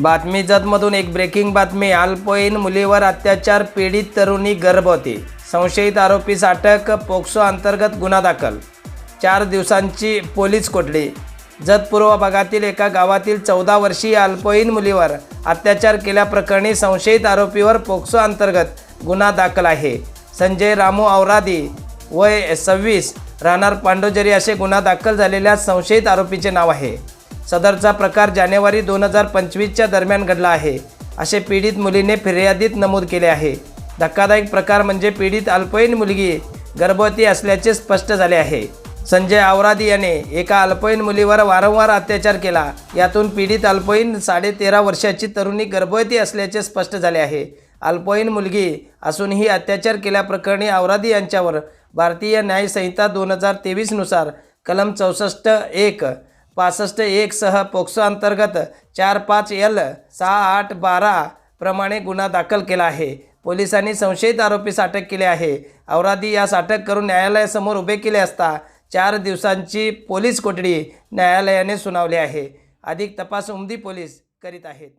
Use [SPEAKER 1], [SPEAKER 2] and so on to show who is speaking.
[SPEAKER 1] बातमी जतमधून एक ब्रेकिंग बातमी. अल्पवयीन मुलीवर अत्याचार पीडित तरुणी गर्भवती. संशयित आरोपीस अटक पोक्सो अंतर्गत गुन्हा दाखल. चार दिवसांची पोलीस कोठडी. जतपूर्व भागातील एका गावातील चौदा वर्षीय अल्पवयीन मुलीवर अत्याचार केल्याप्रकरणी संशयित आरोपीवर पोक्सो अंतर्गत गुन्हा दाखल आहे. संजय रामू औरादी वय सव्वीस राहणार पांडोजरी असे गुन्हा दाखल झालेल्या संशयित आरोपीचे नाव आहे. सदरचा प्रकार जानेवारी दोन हजार पंचवीसच्या दरम्यान घडला आहे. असे पीडित मुलीने फिर्यादीत नमूद केले आहे. धक्कादायक प्रकार म्हणजे पीडित अल्पवयीन मुलगी गर्भवती असल्याचे स्पष्ट झाले आहे. संजय आवरादी याने एका अल्पवयीन मुलीवर वारंवार अत्याचार केला. यातून पीडित अल्पवयीन साडेतेरा वर्षाची तरुणी गर्भवती असल्याचे स्पष्ट झाले आहे. अल्पवयीन मुलगी असूनही अत्याचार केल्याप्रकरणी आवरादी यांच्यावर भारतीय न्यायसंहिता दोन हजार तेवीसनुसार कलम चौसष्ट एक पासष्ट एक सह पोक्सो अंतर्गत चार पाच एल सहा आठ बारा प्रमाणे गुन्हा दाखल केला आहे. पोलिसांनी संशयित आरोपीस अटक केली आहे. औरादी यास अटक करून न्यायालयासमोर उभे केले असता चार दिवसांची पोलीस कोठडी न्यायालयाने सुनावली आहे. अधिक तपास उमदी पोलीस करीत आहेत.